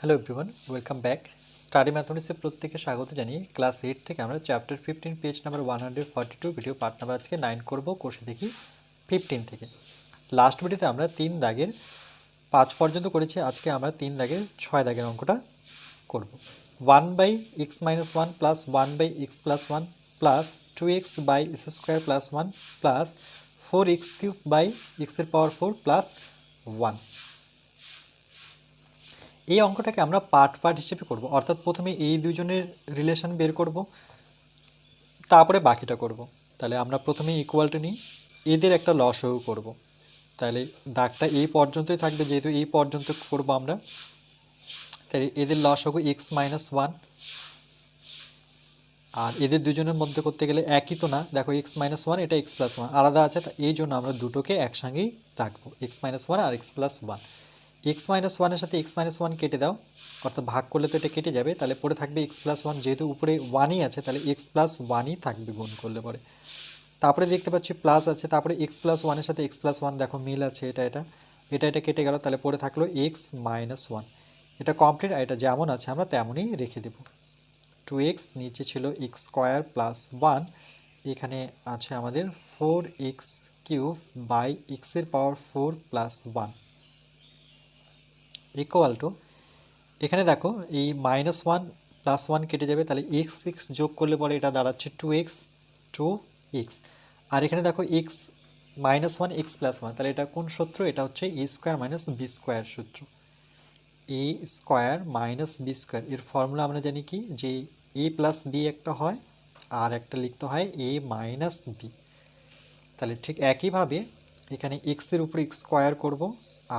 Hello everyone welcome back study ম্যাথমেটিক্সে প্রত্যেকে স্বাগত জানিয়ে ক্লাস এইট থেকে আমরা chapter fifteen page number one hundred forty two video part number আজকে নাইন করব কোর্সে দেখি ফিফটিন থেকে। লাস্ট ভিডিওতে আমরা তিন দাগের পাঁচ পর্যন্ত করেছি, আজকে আমরা তিন দাগের ছয় দাগের অঙ্কটা করব। One by x minus one plus one by x plus one plus two x by x square plus one plus four x cube by এক্সের পাওয়ার ফোর প্লাস ওয়ান এই অঙ্কটাকে আমরা পার্ট পার্ট হিসেবে করব। অর্থাৎ প্রথমে এই দুজনের রিলেশন বের করব, তারপরে বাকিটা করব। তাহলে আমরা প্রথমে ইকুয়ালটা নিই। এদের একটা লসও করব। তাহলে দাগটা এই পর্যন্তই থাকবে, যেহেতু এই পর্যন্ত করব আমরা। তাহলে এদের লস হবে এক্স মাইনাস ওয়ান আর এদের দুজনের মধ্যে করতে গেলে একই তো না। দেখো এক্স মাইনাস ওয়ান এটা এক্স প্লাস ওয়ান আলাদা আছে এই জন্য আমরা দুটোকে একসঙ্গেই রাখব। এক্স মাইনাস ওয়ান আর x plus one x minus ওয়ানের সাথে এক্স মাইনাস ওয়ান কেটে দাও। অর্থাৎ ভাগ করলে তো এটা কেটে যাবে। তাহলে পরে থাকবে এক্স প্লাস ওয়ান যেহেতু উপরে ওয়ানই আছে, তাহলে এক্স প্লাস ওয়ানই থাকবে গুণ করলে পরে। তারপরে দেখতে পাচ্ছি প্লাস আছে। তারপরে এক্স প্লাস ওয়ানের সাথে এক্স প্লাস ওয়ান দেখো মিল আছে এটা এটা। এটা এটা কেটে গেল। তাহলে পরে থাকল এক্স মাইনাস ওয়ান এটা কমপ্লিট আর এটা যেমন আছে আমরা তেমনই রেখে দেব। টু এক্স নিচে ছিল এক্স স্কোয়ার প্লাস ওয়ান এখানে আছে আমাদের ফোর এক্স কিউব বাই এক্সের power four plus one equal to এখানে দেখো, এই মাইনাস ওয়ান প্লাস ওয়ান কেটে যাবে, তাহলে এক্স এক্স যোগ করলে পরে এটা দাঁড়াচ্ছে টু এক্স টু এক্স আর এখানে দেখো x minus one x plus one তাহলে এটা কোন সূত্র? এটা হচ্ছে a square minus b square সূত্র। A square minus b square এর ফর্মুলা আমরা জানি কি? যে এ প্লাস বি একটা হয়, আর একটা লিখতে হয় এ মাইনাস বি তাহলে ঠিক একইভাবে এখানে এক্সের উপরে স্কোয়ার করব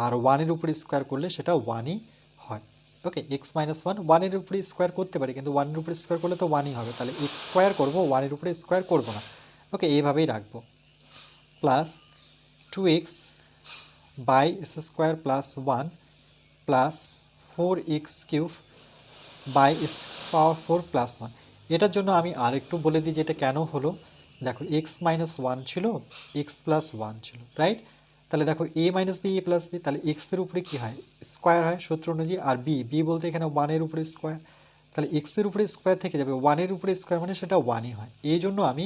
আর ওয়ানের উপরে স্কোয়ার করলে সেটা ওয়ানই হয়। ওকে এক্স মাইনাস ওয়ান ওয়ানের উপরে স্কোয়ার করতে পারি, কিন্তু ওয়ানের উপরে স্কোয়ার করলে তো ওয়ানই হবে। তাহলে এক্স স্কোয়ার করব ওয়ানের উপরে স্কোয়ার করব না। ওকে এইভাবেই রাখব। Plus two x by s square plus one plus four x cube by s power four plus one এটার জন্য আমি আরেকটু বলে দিই যে এটা কেন হলো। দেখো এক্স মাইনাস ওয়ান ছিল এক্স প্লাস ওয়ান ছিল রাইট তাহলে দেখো a minus b a plus b তাহলে এক্সের উপরে কী হয়? স্কোয়ার হয় সূত্র অনুযায়ী, আর বি বি বলতে এখানে ওয়ানের উপরে স্কোয়ার তাহলে এক্সের উপরে স্কোয়ার থেকে যাবে ওয়ানের উপরে স্কোয়ার মানে সেটা ওয়ানই হয়। এই জন্য আমি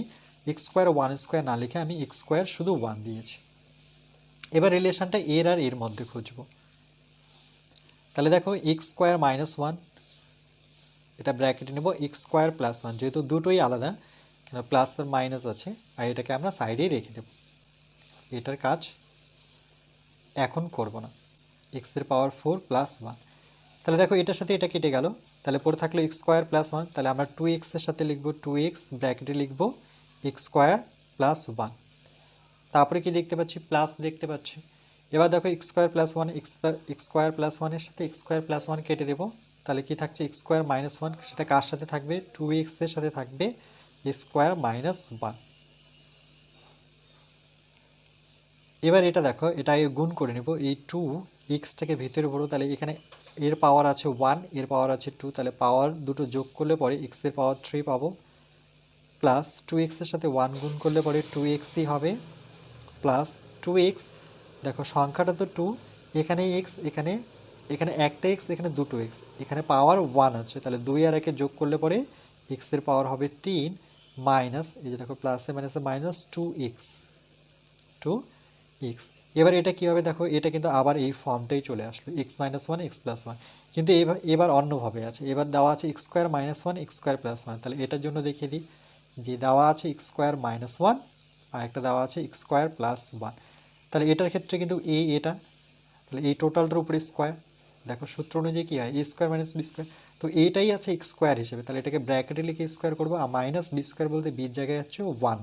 এক্স স্কোয়ার ওয়ান স্কোয়ার না লিখে আমি এক্স স্কোয়ার শুধু ওয়ান দিয়েছি। এবার রিলেশনটা এর আর এর মধ্যে খুঁজব। তাহলে দেখো এক্স স্কোয়ার মাইনাস ওয়ান এটা ব্র্যাকেটে নেব এক্স স্কোয়ার প্লাস ওয়ান যেহেতু দুটোই আলাদা, কেন প্লাস আর মাইনাস আছে, আর এটাকে আমরা সাইডেই রেখে দেব। এটার কাজ এখন করব না। এক্সের পাওয়ার ফোর প্লাস ওয়ান তাহলে দেখো এটার সাথে এটা কেটে গেল। তাহলে পরে থাকল এক্স স্কোয়ার প্লাস ওয়ান তাহলে আমরা টু এক্সের সাথে লিখব টু এক্স ব্র্যাকেটে লিখব এক্স স্কোয়ার প্লাস ওয়ান তারপরে কি দেখতে পাচ্ছি? প্লাস দেখতে পাচ্ছি। এবার দেখো x square plus one x x square plus ওয়ানের সাথে এক্স স্কোয়ার প্লাস ওয়ান কেটে দেবো। তাহলে কি থাকছে? এক্স স্কোয়ার মাইনাস ওয়ান সেটা কার সাথে থাকবে? টু এক্সের সাথে থাকবে। এক্স স্কোয়ার মাইনাস ওয়ান এবার এটা দেখো, এটা গুণ করে নেব, এই টু এক্সটাকে ভিতরে ভরো তাহলে এখানে এর পাওয়ার আছে ওয়ানের পাওয়ার আছে টু তাহলে পাওয়ার দুটো যোগ করলে পরে এক্সের পাওয়ার থ্রি পাবো প্লাস টু এক্সের সাথে ওয়ান গুণ করলে পরে টু এক্সই হবে প্লাস টু এক্স দেখো সংখ্যাটা তো টু এখানে এক্স এখানে এখানে একটা এক্স এখানে দুটো এক্স এখানে পাওয়ার ওয়ান আছে, তাহলে দুই আর একে যোগ করলে পরে এক্সের পাওয়ার হবে তিন মাইনাস এই যে দেখো প্লাসে মাইনাসে minus two x two x এবার এটা কী হবে দেখো? এটা কিন্তু আবার এই ফর্মটাই চলে আসলো। X minus one x plus one কিন্তু এবার এবার অন্যভাবে আছে। এবার দেওয়া আছে x square minus one x square plus one তাহলে এটার জন্য দেখিয়ে দিই। যে দেওয়া আছে এক্স স্কোয়ার মাইনাস ওয়ান আর একটা দেওয়া আছে এক্স স্কোয়ার প্লাস ওয়ান তাহলে এটার ক্ষেত্রে কিন্তু এ এটা। তাহলে এই টোটালটার উপরে স্কোয়ার দেখো সূত্র অনুযায়ী কী হয়? A square minus b square তো এটাই আছে এক্স স্কোয়ার হিসেবে। তাহলে এটাকে ব্র্যাকেটে লিখে স্কোয়ার করব। আর মাইনাস বি স্কোয়ার বলতে বির জায়গায় হচ্ছে ওয়ান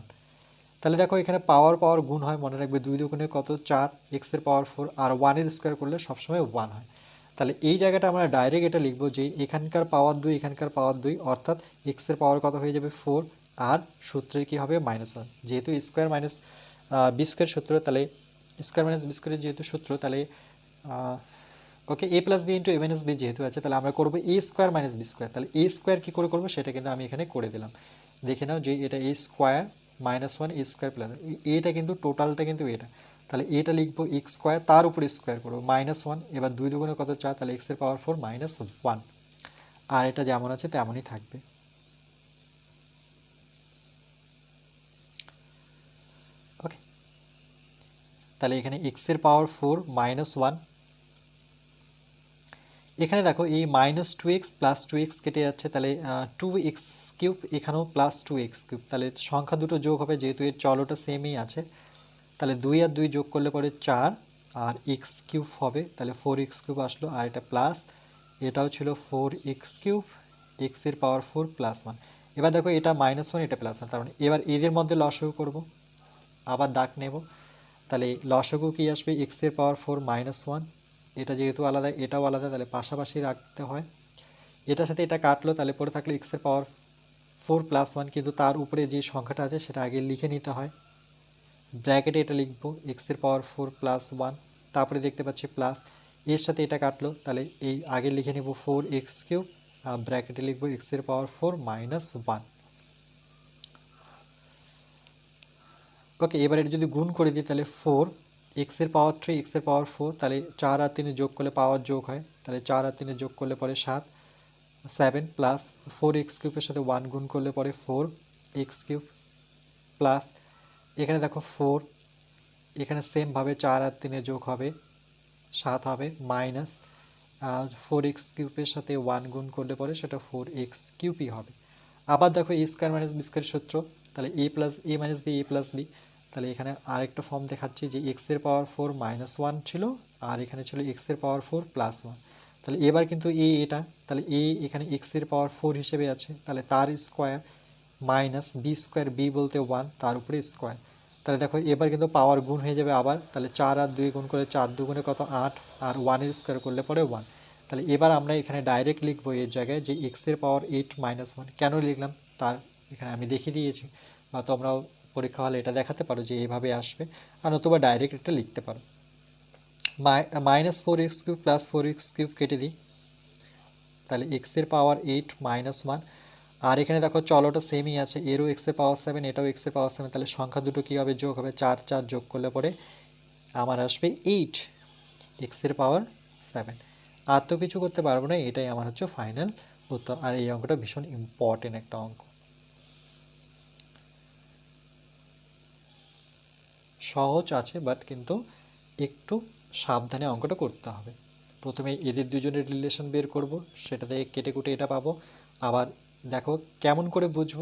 তাহলে দেখো এখানে পাওয়ার পাওয়ার গুণ হয়, মনে রাখবে দুই দুগুণে কত? চার এক্সের পাওয়ার ফোর আর ওয়ানের স্কোয়ার করলে সবসময় ওয়ান হয়। তাহলে এই জায়গাটা আমরা ডাইরেক্ট এটা লিখব যে এখানকার পাওয়ার দুই, এখানকার পাওয়ার দুই, অর্থাৎ এক্সের পাওয়ার কত হয়ে যাবে? ফোর আর সূত্রের কী হবে? মাইনাস ওয়ান যেহেতু স্কোয়ার মাইনাস বি স্কোয়ার সূত্র, তাহলে স্কোয়ার মাইনাস বি স্কোয়ারের যেহেতু সূত্র, তাহলে okay a plus b into a minus b যেহেতু আছে, তাহলে আমরা করব a square minus b square তাহলে এ স্কোয়ার কী করে করব? সেটা কিন্তু আমি এখানে করে দিলাম। দেখে নাও যে এটা a square minus one a square plus এটা কিন্তু টোটালটা কিন্তু এটা। তাহলে এটা লিখব এক্স স্কোয়ার তার উপরে স্কোয়ার করব মাইনাস ওয়ান এবার দুই দুগুণে কত চার, তাহলে এক্সের পাওয়ার ফোর মাইনাস ওয়ান আর এটা যেমন আছে তেমনই থাকবে। ওকে তাহলে এখানে এক্সের পাওয়ার ফোর মাইনাস ওয়ান এখানে দেখো এই minus two x plus two x কেটে যাচ্ছে, তাহলে টু এক্স কিউব এখানেও প্লাস টু এক্স কিউব তাহলে সংখ্যা দুটো যোগ হবে যেহেতু এর চলটা সেমই আছে, তাহলে দুই আর দুই যোগ করলে পরে চার, আর এক্স কিউব হবে, তাহলে ফোর এক্স কিউব আসলো, আর এটা প্লাস এটাও ছিল ফোর এক্স কিউব এক্সের পাওয়ার ফোর প্লাস ওয়ান এবার দেখো এটা মাইনাস ওয়ান এটা প্লাস ওয়ান তার মানে এবার এদের মধ্যে লসও করব, আবার দাগ নেব, তাহলে লসগু কি আসবে এক্সের পাওয়ার ফোর মাইনাস ওয়ান এটা যেহেতু আলাদা, এটাও আলাদা, তাহলে পাশাপাশি রাখতে হয়। এটার সাথে এটা কাটলো, তাহলে পরে থাকল এক্সের পাওয়ার ফোর প্লাস ওয়ান কিন্তু তার উপরে যে সংখ্যাটা আছে, সেটা আগে লিখে নিতে হয়। ব্র্যাকেটে এটা লিখব এক্সের পাওয়ার ফোর প্লাস ওয়ান তারপরে দেখতে পাচ্ছি প্লাস এর সাথে এটা কাটলো, তাহলে এই আগে লিখে নেব ফোর এক্স কিউব আর ব্র্যাকেটে লিখব এক্সের power four minus one okay এবার এটা যদি গুণ করে দিই, তাহলে ফোর এক্সের পাওয়ার থ্রি এক্সের পাওয়ার ফোর তাহলে চার আর তিনে যোগ করলে পাওয়ার যোগ হয়। তাহলে চার আর তিনে যোগ করলে পরে সাত সেভেন প্লাস ফোর এক্স কিউবের সাথে ওয়ান গুণ করলে পরে ফোর এক্স কিউব প্লাস এখানে দেখো ফোর এখানে সেমভাবে চার আর তিনে যোগ হবে, সাত হবে মাইনাস ফোর এক্স কিউবের সাথে ওয়ান গুণ করলে পরে সেটা ফোর এক্স কিউবই হবে। আবার দেখো a square minus b square সূত্র, তাহলে a plus a minus b a plus b তাহলে এখানে আরেকটা ফর্ম দেখাচ্ছি যে এক্সের পাওয়ার ফোর মাইনাস ওয়ান ছিল, আর এখানে ছিল এক্সের পাওয়ার ফোর প্লাস ওয়ান তাহলে এবার কিন্তু এ এটা, তাহলে এ এখানে এক্সের পাওয়ার ফোর হিসেবে আছে, তাহলে তার square minus b square b বলতে ওয়ান তার উপরে স্কোয়ার তাহলে দেখো এবার কিন্তু পাওয়ার গুণ হয়ে যাবে আবার, তাহলে চার আর দুই গুণ করে চার দুগুণে কত? আট, আর ওয়ানের স্কোয়ার করলে পরে ওয়ান তাহলে এবার আমরা এখানে ডাইরেক্ট লিখব এর জায়গায় যে এক্সের পাওয়ার এইট মাইনাস ওয়ান কেন লিখলাম? তার এখানে আমি দেখিয়ে দিয়েছি, বা তোমরাও পরীক্ষা হলে এটা দেখাতে পারো যে এইভাবে আসবে আর নতুবা ডাইরেক্ট এটা লিখতে পারো। Minus four x cube plus four x cube কেটে দিই। তাহলে এক্সের পাওয়ার এইট মাইনাস ওয়ান আর এখানে দেখো চলোটা সেমই আছে, এরও এক্সের পাওয়ার সেভেন এটাও এক্সের পাওয়ার সেভেন তাহলে সংখ্যা দুটো কী হবে যোগ হবে? চার চার যোগ করলে পরে আমার আসবে এইট এক্সের পাওয়ার সেভেন আর তো কিছু করতে পারব না, এটাই আমার হচ্ছে ফাইনাল উত্তর। আর এই অঙ্কটা ভীষণ ইম্পর্টেন্ট একটা অঙ্ক। সহজ আছে বাট কিন্তু একটু সাবধানে অঙ্কটা করতে হবে। প্রথমে এদের দুজনের রিলেশন বের করব, সেটা থেকে কেটে কুটে এটা পাবো। আবার দেখো কেমন করে বুঝব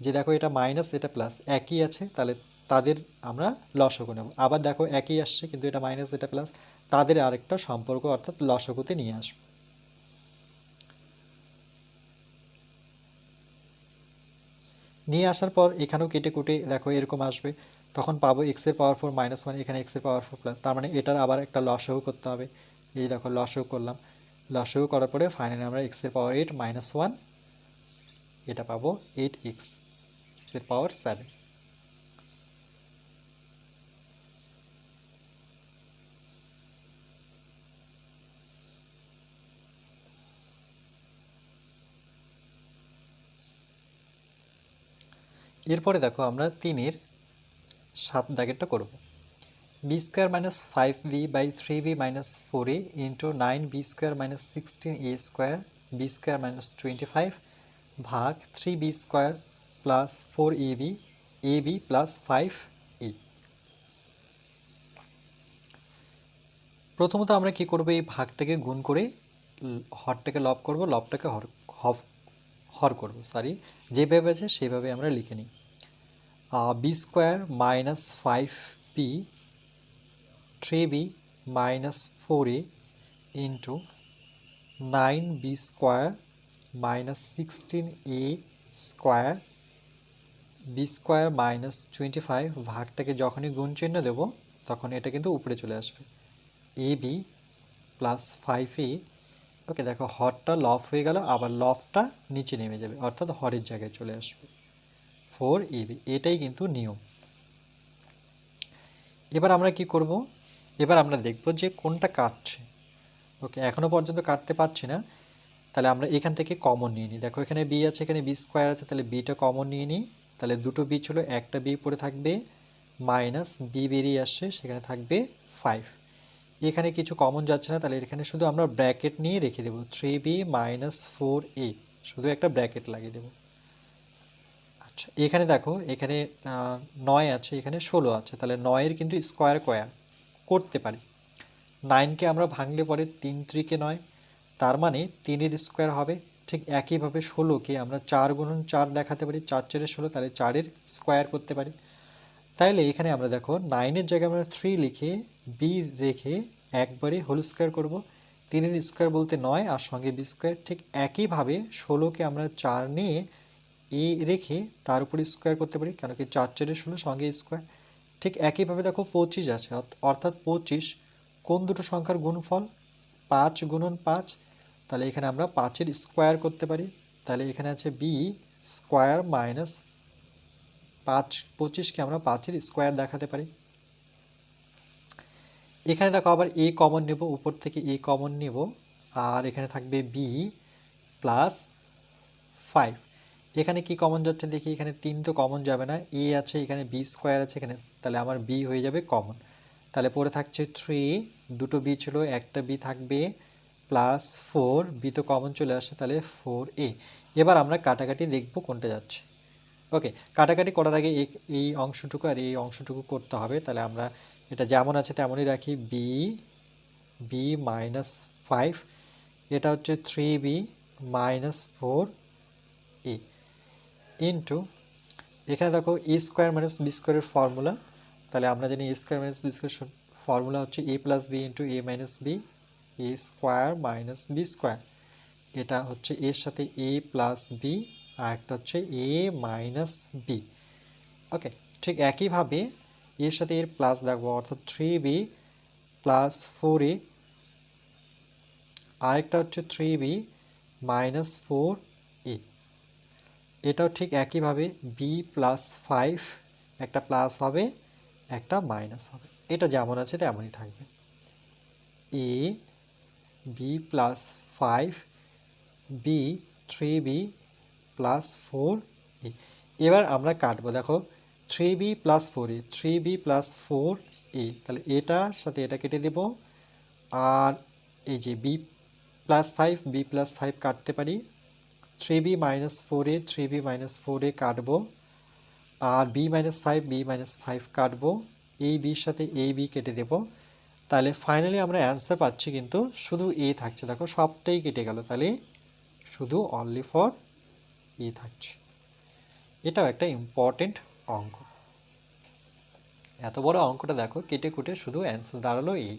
যে দেখো এটা মাইনাস এটা প্লাস একই আছে, তাহলে তাদের আমরা লসগু নেব। আবার দেখো একই আসছে, কিন্তু এটা মাইনাস এটা প্লাস তাদের আরেকটা সম্পর্ক অর্থাৎ লসগুতে নিয়ে আসব। নিয়ে আসার পর এখানেও কেটে কুটে দেখো এরকম আসবে। তখন পাবো এক্সের পাওয়ার ফোর মাইনাস ওয়ান এখানে এক্সের পাওয়ার ফোর প্লাস তার মানে এটার আবার একটা লসও করতে হবে। এই দেখো লসও করলাম। লসও করার পরে ফাইনালি আমরা এক্সের পাওয়ার এইট মাইনাস ওয়ান এটা পাবো এইট এক্সের পাওয়ার সেভেন এরপরে দেখো আমরা তিনের সাত দাগেরটা করব। B square minus five b by three b minus four a into nine b square minus sixteen a square b square minus twenty five ভাগ three b square plus four a b a b plus five a. প্রথমত আমরা কি করব, এই ভাগটাকে গুণ করে হরটাকে লব করব, লবটাকে হর হর করব সরি যেভাবে আছে সেভাবে আমরা লিখে নিই। B square minus five b three b minus four a into nine b square minus sixteen a square b square minus twenty five ভাগটাকে যখনই গুণ চিহ্ন দেবো, তখন এটা কিন্তু উপরে চলে আসবে। A b plus five a okay দেখো হরটা লফ হয়ে গেল, আবার লফটা নিচে নেমে যাবে, অর্থাৎ হরের জায়গায় চলে আসবে। ফোর এবি এটাই কিন্তু নিয়ম। এবার আমরা কি করব? এবার আমরা দেখব যে কোনটা কাটছে। ওকে এখনও পর্যন্ত কাটতে পারছি না। তাহলে আমরা এখান থেকে কমন নিয়ে নিই। দেখো, এখানে বি আছে, এখানে বি স্কোয়ার আছে, তাহলে বিটা কমন নিয়ে নিই। তাহলে দুটো বি ছিল, একটা বি পড়ে থাকবে মাইনাস বি বেরিয়ে আসছে, সেখানে থাকবে ফাইভ এখানে কিছু কমন যাচ্ছে না, তাহলে এখানে শুধু আমরা ব্র্যাকেট নিয়ে রেখে দেবো। Three b minus four a শুধু একটা ব্র্যাকেট লাগিয়ে দেবো। এখানে দেখো, এখানে নয় আছে, এখানে ষোলো আছে। তাহলে নয়ের কিন্তু স্কোয়ার কয়ার করতে পারি। নাইনকে আমরা ভাঙলে পরে তিন ত্রিকে নয়। তার মানে তিনের স্কোয়ার হবে। ঠিক একইভাবে ষোলোকে আমরা চার গুণন চার দেখাতে পারি। চার চারে ষোলো, তাহলে চারের স্কোয়ার করতে পারি। তাইলে এখানে আমরা দেখো, নাইনের জায়গায় আমরা থ্রি লিখে বি রেখে একবারে হোল স্কোয়ার করব। তিনের স্কোয়ার বলতে নয়, আর সঙ্গে বি স্কোয়ার ঠিক একইভাবে ষোলোকে আমরা চার নিয়ে এ রেখে তার উপরে স্কোয়ার করতে পারি, কেন কি চার চারে ষোলো সঙ্গে স্কোয়ার ঠিক একইভাবে দেখো পঁচিশ আছে, অর্থ- অর্থাৎ পঁচিশ কোন দুটো সংখ্যার গুণফল? পাঁচ গুণন পাঁচ, তাহলে এখানে আমরা পাঁচের স্কোয়ার করতে পারি। তাহলে এখানে আছে বি স্কোয়ার মাইনাস পাঁচ, পঁচিশকে আমরা পাঁচের স্কোয়ার দেখাতে পারি। এখানে দেখো আবার এ কমন নেব, উপর থেকে এ কমন নেব, আর এখানে থাকবে বি প্লাস ফাইভ এখানে কি কমন যাচ্ছে? দেখি এখানে তিন তো কমন যাবে না। এ আছে, এখানে বি স্কোয়ার আছে, এখানে তাহলে আমার বি হয়ে যাবে কমন তাহলে পরে থাকছে থ্রি দুটো বি ছিল, একটা বি থাকবে প্লাস ফোর বি তো কমন চলে আসে, তাহলে ফোর এ এবার আমরা কাটাকাটি দেখব কোনটা যাচ্ছে। ওকে কাটাকাটি করার আগে এই অংশটুকু আর এই অংশটুকু করতে হবে। তাহলে আমরা এটা যেমন আছে তেমনই রাখি। বি বি মাইনাস ফাইভ এটা হচ্ছে three b minus four into এখানে দেখো এ স্কোয়ার মাইনাস বি স্কোয়ারের ফর্মুলা তাহলে আমরা জানি a square minus b square formula হচ্ছে a plus b into a minus b a square minus b square এটা হচ্ছে এর সাথে এ প্লাস বি আর একটা হচ্ছে এ মাইনাস বি ওকে ঠিক একইভাবে এর সাথে এর প্লাস দেখব, অর্থাৎ three b plus four a আরেকটা হচ্ছে three b minus four a এটাও ঠিক একইভাবে বি প্লাস ফাইভ একটা প্লাস হবে, একটা মাইনাস হবে। এটা যেমন আছে তেমনই থাকবে। A b plus five b three b plus four a এবার আমরা কাটবো, দেখো three b plus four a three b plus four a তাহলে এটার সাথে এটা কেটে দেব, আর এই যে b plus five b plus five কাটতে পারি three b minus four a three b minus four a কাটবো। আর b minus five b minus five কাটবো। এই বির সাথে এই বি কেটে দেব। তাহলে ফাইনালি আমরা অ্যান্সার পাচ্ছি কিন্তু শুধু এ থাকছে। দেখো সবটাই কেটে গেল। তাহলে শুধু অনলি ফর এ থাকছে। এটাও একটা ইম্পর্টেন্ট অঙ্ক। এত বড় অঙ্কটা দেখো, কেটে কুটে শুধু অ্যান্সার দাঁড়াল এই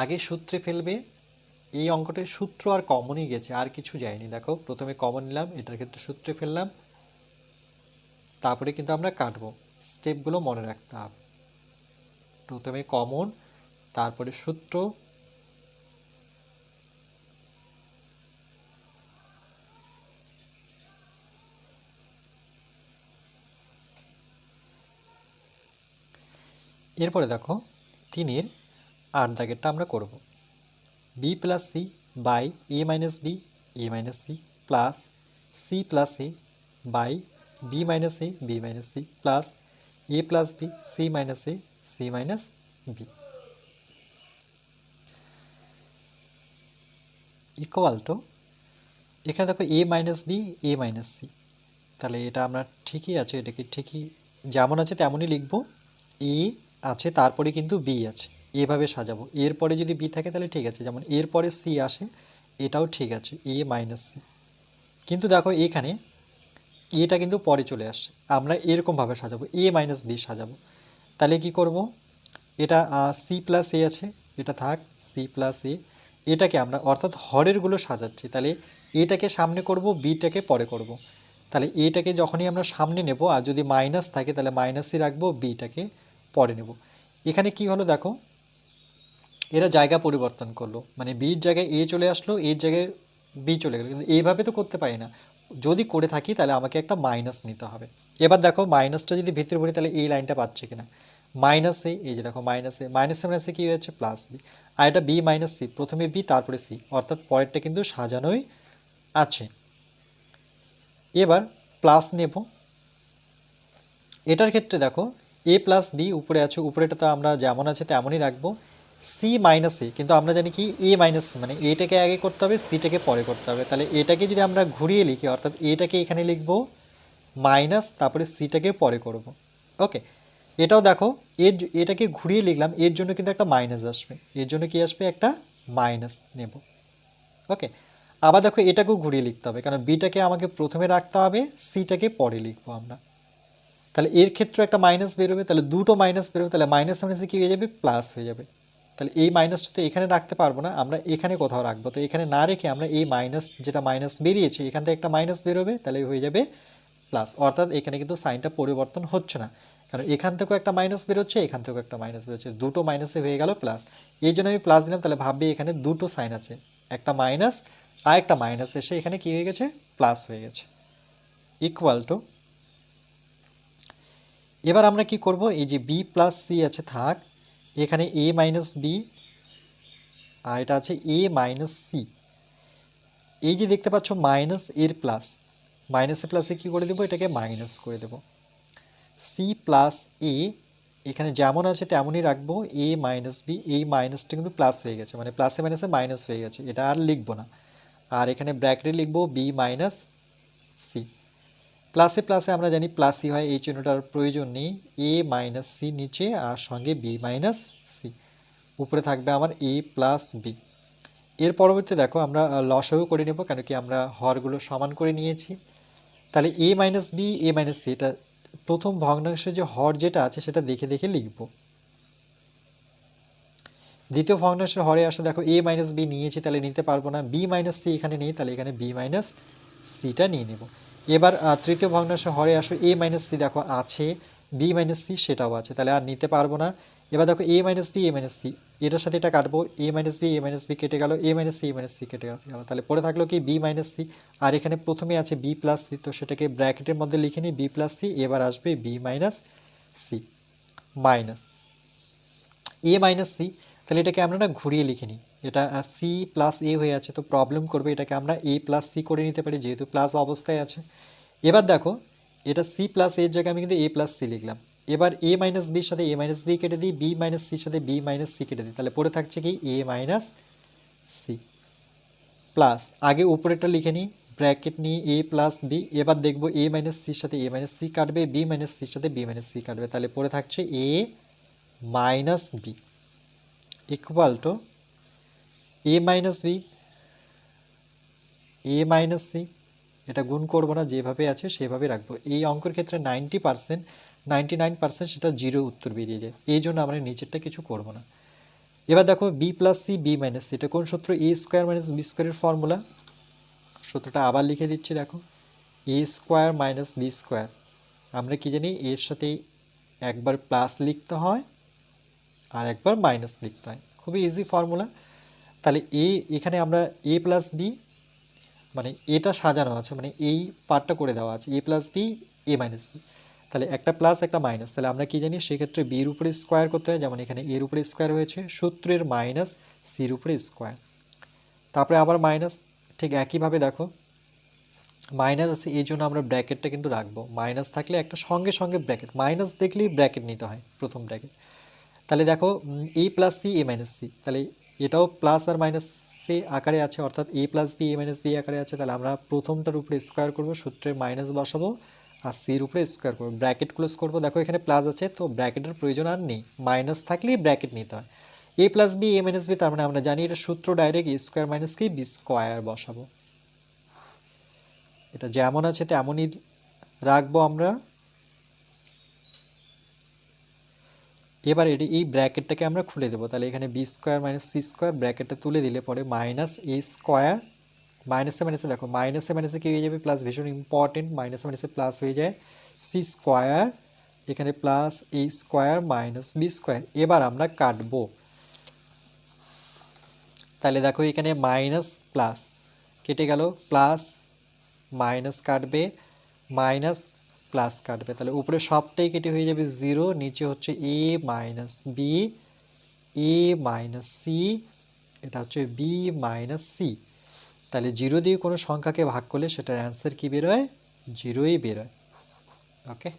আগে সূত্রে ফেলবে এই অঙ্কটায় সূত্র আর কমনই গেছে, আর কিছু যায়নি। দেখো, প্রথমে কমন নিলাম, এটার ক্ষেত্রে সূত্রে ফেললাম। তারপরে কিন্তু আমরা কাটবো। স্টেপগুলো মনে রাখতে হবে। প্রথমে কমন তারপরে সূত্র। এরপরে দেখো, তিনের আট দাগেরটা আমরা করব। B plus c by a minus b a minus c plus c plus a by b minus a b minus c plus a plus b c minus a c minus b equal to এখানে দেখো a minus b a minus c তাহলে এটা আমরা ঠিকই আছে, এটাকে ঠিকই যেমন আছে তেমনই লিখব। এ আছে, তারপরে কিন্তু বি আছে। এভাবে সাজাবো। এরপরে যদি বি থাকে তাহলে ঠিক আছে, যেমন এরপরে সি আসে, এটাও ঠিক আছে এ মাইনাস সি কিন্তু দেখো এখানে এটা কিন্তু পরে চলে আসছে, আমরা এরকমভাবে সাজাবো এ মাইনাস বি সাজাবো। তাহলে কি করব? এটা সি প্লাস এ আছে, এটা থাক সি প্লাস এ এটাকে আমরা, অর্থাৎ হরেরগুলো সাজাচ্ছি, তাহলে এটাকে সামনে করব বিটাকে পরে করব। তাহলে এটাকে যখনই আমরা সামনে নেব, আর যদি মাইনাস থাকে, তাহলে মাইনাসই রাখব বিটাকে পরে নেব। এখানে কি হলো দেখো? এরা জায়গা পরিবর্তন করল। মানে বির জায়গায় এ চলে আসলো এর জায়গায় বি চলে গেলো। কিন্তু এইভাবে তো করতে পারি না। যদি করে থাকি, তাহলে আমাকে একটা মাইনাস নিতে হবে। এবার দেখো মাইনাসটা যদি ভিতরে পড়ি, তাহলে এই লাইনটা পাচ্ছে কিনা? মাইনাসে এই যে দেখো মাইনাসে মাইনাসে মাইনাসে কী হয়েছে? প্লাস বি আর এটা বি মাইনাস সি প্রথমে বি তারপরে সি অর্থাৎ পরেরটা কিন্তু সাজানোই আছে। এবার প্লাস নেব। এটার ক্ষেত্রে দেখো এ প্লাস বি উপরে আছে। উপরেটা তো আমরা যেমন আছে, তেমনই রাখব। সি মাইনাস এ কিন্তু আমরা জানি কি এ মাইনাস মানে এটাকে আগে করতে হবে সিটাকে পরে করতে হবে। তাহলে এটাকে যদি আমরা ঘুরিয়ে লিখি, অর্থাৎ এটাকে এখানে লিখব মাইনাস তারপরে সিটাকে পরে করব। ওকে এটাও দেখো, এর এটাকে ঘুরিয়ে লিখলাম, এর জন্য কিন্তু একটা মাইনাস আসবে। এর জন্য কি আসবে? একটা মাইনাস নেব। ওকে আবার দেখো, এটাকেও ঘুরিয়ে লিখতে হবে, কারণ বিটাকে আমাকে প্রথমে রাখতে হবে সিটাকে পরে লিখব আমরা। তাহলে এর ক্ষেত্রে একটা মাইনাস বেরোবে, তাহলে দুটো মাইনাস বেরোবে, তাহলে মাইনাস মাইনাসে কী হয়ে যাবে? প্লাস হয়ে যাবে। তাহলে এই মাইনাসটা তো এখানে রাখতে পারব না, আমরা এখানে কোথাও রাখব। তো এখানে না রেখে আমরা এই মাইনাস যেটা মাইনাস বেরিয়েছে, এখান থেকে একটা মাইনাস বেরোবে, তাহলে হয়ে যাবে প্লাস অর্থাৎ এখানে কিন্তু সাইনটা পরিবর্তন হচ্ছে না। কারণ এখান থেকেও একটা মাইনাস বেরোচ্ছে, এখান থেকেও একটা মাইনাস বেরোচ্ছে, দুটো মাইনাসে হয়ে গেল প্লাস এই জন্য আমি প্লাস দিলাম, তাহলে ভাববে এখানে দুটো সাইন আছে। একটা মাইনাস আর একটা মাইনাস এসে এখানে কী হয়ে গেছে? প্লাস হয়ে গেছে। ইকুয়াল টু এবার আমরা কি করব? এই যে বি প্লাস সি আছে, থাক। এখানে এ মাইনাস বি আর এটা আছে এ মাইনাস সি এই যে দেখতে পাচ্ছ মাইনাস এর প্লাস মাইনাস মাইনাসে প্লাসে কী করে দেবো? এটাকে মাইনাস করে দেবো। সি প্লাস এ এখানে যেমন আছে তেমনই রাখব। এ মাইনাস বি এই মাইনাসটা কিন্তু প্লাস হয়ে গেছে। মানে প্লাসে মাইনাসে মাইনাস হয়ে গেছে। এটা আর লিখব না। আর এখানে ব্র্যাকেটে লিখব বি মাইনাস সি প্লাসে প্লাসে আমরা জানি প্লাসই হয়, এই চিহ্নটার প্রয়োজন নেই এ মাইনাস সি নিচে আর সঙ্গে বি মাইনাস সি উপরে থাকবে আমার এ প্লাস বি এর পরবর্তী দেখো আমরা লসাগু করে নেব, কেন কি আমরা হরগুলো সমান করে নিয়েছি। তাহলে a minus b a minus c এটা প্রথম ভগ্নাংশের যে হর যেটা আছে সেটা দেখে দেখে লিখব। দ্বিতীয় ভগ্নাংশের হরে আসো, দেখো এ মাইনাস বি নিয়েছি, তাহলে নিতে পারব না বি মাইনাস সি এখানে নেই, তাহলে এখানে বি মাইনাস সিটা নিয়ে নেব। এবার তৃতীয় ভগ্নাংশের হরে আসো এ মাইনাস সি দেখো আছে বি মাইনাস সি সেটাও আছে, তাহলে আর নিতে পারব না। এবার দেখো a minus b a minus c এটার সাথে এটা কাটবো a minus b a minus b কেটে গেল a minus c a minus c কেটে গেল। তাহলে পরে থাকল কি বি মাইনাস সি আর এখানে প্রথমে আছে বি প্লাস সি তো সেটাকে ব্র্যাকেটের মধ্যে লিখে নিই বি প্লাস সি এবার আসবে b minus c minus a minus c তাহলে এটাকে আমরা না ঘুরিয়ে লিখে নিই। এটা সি প্লাস এ হয়ে আছে, তো প্রবলেম করবে এটাকে আমরা এ প্লাস সি করে নিতে পারি, যেহেতু প্লাস অবস্থায় আছে। এবার দেখো, এটা সি প্লাস এর জায়গায় আমি কিন্তু এ প্লাস সি লিখলাম। এবার এ মাইনাস বির সাথে এ মাইনাস বি কেটে দিই বি মাইনাস সির সাথে বি মাইনাস সি কেটে দিই। তাহলে পড়ে থাকছে কি? এ মাইনাস সি প্লাস আগে উপরেটা লিখে নিই ব্র্যাকেট নিয়ে এ প্লাস বি এবার দেখব এ মাইনাস সির সাথে এ মাইনাস সি কাটবে বি মাইনাস সির সাথে বি মাইনাস সি কাটবে। তাহলে পড়ে থাকছে a minus b equal to a minus b a minus c এটা গুণ করব না, যেভাবে আছে সেভাবে রাখব। এই অঙ্কের ক্ষেত্রে ninety percent ninety nine percent সেটা জিরো উত্তর বেরিয়ে যায়। এই জন্য আমরা নিচেরটা কিছু করব না। এবার দেখো b plus c b minus c এটা কোন সূত্র? এ স্কোয়ার মাইনাস বি স্কোয়ারের ফর্মুলা সূত্রটা আবার লিখে দিচ্ছি, দেখো। A square minus b square আমরা কি জানি, এর সাথে একবার প্লাস লিখতে হয় আর একবার মাইনাস লিখতে হয়। খুবই ইজি ফর্মুলা তাহলে এ এখানে আমরা এ প্লাস বি মানে এটা সাজানো আছে মানে এই পার্টটা করে দেওয়া আছে a plus b a minus b তাহলে একটা প্লাস একটা মাইনাস তাহলে আমরা কি জানি, সেক্ষেত্রে বির উপরে স্কোয়ার করতে হয়, যেমন এখানে এর উপরে স্কোয়ার হয়েছে সূত্রের মাইনাস সির উপরে স্কোয়ার তারপরে আবার মাইনাস ঠিক একইভাবে দেখো মাইনাস আছে, এই জন্য আমরা ব্র্যাকেটটা কিন্তু রাখব। মাইনাস থাকলে একটা সঙ্গে সঙ্গে ব্র্যাকেট মাইনাস দেখলেই ব্র্যাকেট নিতে হয়, প্রথম ব্র্যাকেট তাহলে দেখো a plus c a minus c তাহলে এটাও প্লাস আর মাইনাস সি আকারে আছে, অর্থাৎ a plus b a minus b আকারে আছে, তাহলে আমরা প্রথমটার উপরে স্কোয়ার করব, সূত্রে মাইনাস বসাবো, আর সির উপরে স্কোয়ার করব। ব্র্যাকেট ক্লোজ করব, দেখো এখানে প্লাস আছে, তো ব্র্যাকেটের প্রয়োজন আর নেই। মাইনাস থাকলেই ব্র্যাকেট নিতে হয়। A plus b a minus b তার মানে আমরা জানি এটা সূত্র ডাইরেক্ট স্কোয়ার মাইনাস কি? বি স্কোয়ার বসাবো। এটা যেমন আছে তেমনই রাখব আমরা। এবার এটি, এই ব্র্যাকেটটাকে আমরা খুলে দেবো। তাহলে এখানে b square minus c square ব্র্যাকেটটা তুলে দিলে পরে মাইনাস এ স্কোয়ার মাইনাসে মাইনাসে দেখো মাইনাসে মাইনাসে কী হয়ে যাবে? প্লাস ভীষণ ইম্পর্টেন্ট মাইনাসে মাইনাসে প্লাস হয়ে যায়। সি স্কোয়ার এখানে plus a square minus b square এবার আমরা কাটবো। তাহলে দেখো এখানে মাইনাস প্লাস কেটে গেল। প্লাস মাইনাস কাটবে। মাইনাস প্লাস কাটবে। তাহলে উপরে সবটাই কেটে হয়ে যাবে জিরো নিচে হচ্ছে a minus b a minus c এটা হচ্ছে বি মাইনাস সি তাহলে জিরো দিয়ে কোনো সংখ্যাকে ভাগ করলে সেটার অ্যান্সার কী বেরোয়? জিরোই বেরোয়। ওকে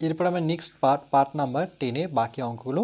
এরপর আমরা নেক্সট পার্ট পার্ট নাম্বার টেনে বাকি অঙ্কগুলো